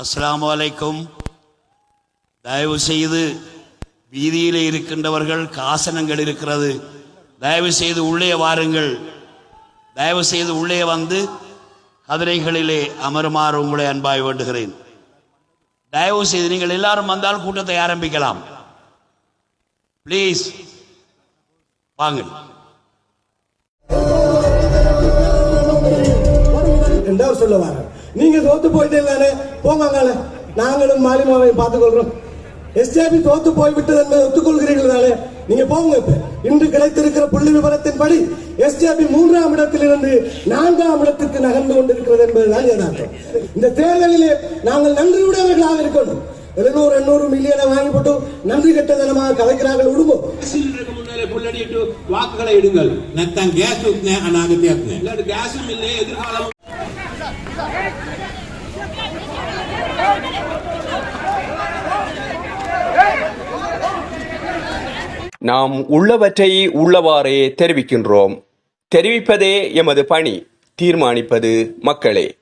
அஸ்லாம் அலைக்கும். தயவு செய்து வீதியில் இருக்கின்றவர்கள் காசனங்கள் இருக்கிறது. தயவு செய்து உள்ளே வாருங்கள். தயவு செய்து உள்ளே வந்து கதிரைகளிலே அமருமாறு உங்களை அன்பாய் வேண்டுகிறேன். தயவு செய்து நீங்கள் எல்லாரும் வந்தால் கூட்டத்தை ஆரம்பிக்கலாம். ப்ளீஸ் வாங்க. சொல்ல வர நீங்க தோத்து போயிட்டீங்களானே? போங்காங்கால நாங்களும் மாலிமாவை பார்த்துக்கொள்றோம். எஸ்ஜேபி தோத்து போய்விட்டது என்பதை ஒத்துக்கொள்கிறீர்கள் தானே நீங்க போங்க இப்ப. இன்று கிடைத்திருக்கிற புள்ளி விவரத்தின் விவரத்தின்படி எஸ்ஜேபி மூன்றாம் இடத்திலிருந்து நான்காம் இடத்திற்கு நகர்ந்து கொண்டிருக்கிறது என்பதுதான் யதார்த்தம். இந்த தேர்தலிலே நாங்கள் நன்றி உடையவர்களாக இருக்கணும். எழுநூறு எண்ணூறு மில்லியனை வாங்கி போட்டு நன்றி கட்டதனமாக கலைக்கிறார்கள் விடுவோம் புள்ளடிட்டு வாக்குகளை எடுங்கள் நத்தான் கேஸ் ஊத்தினேன் கேஸும் இல்லை எதிர்காலம் நாம் உள்ளவற்றை உள்ளவாறே தெரிவிக்கின்றோம். தெரிவிப்பதே எமது பணி தீர்மானிப்பது மக்களே.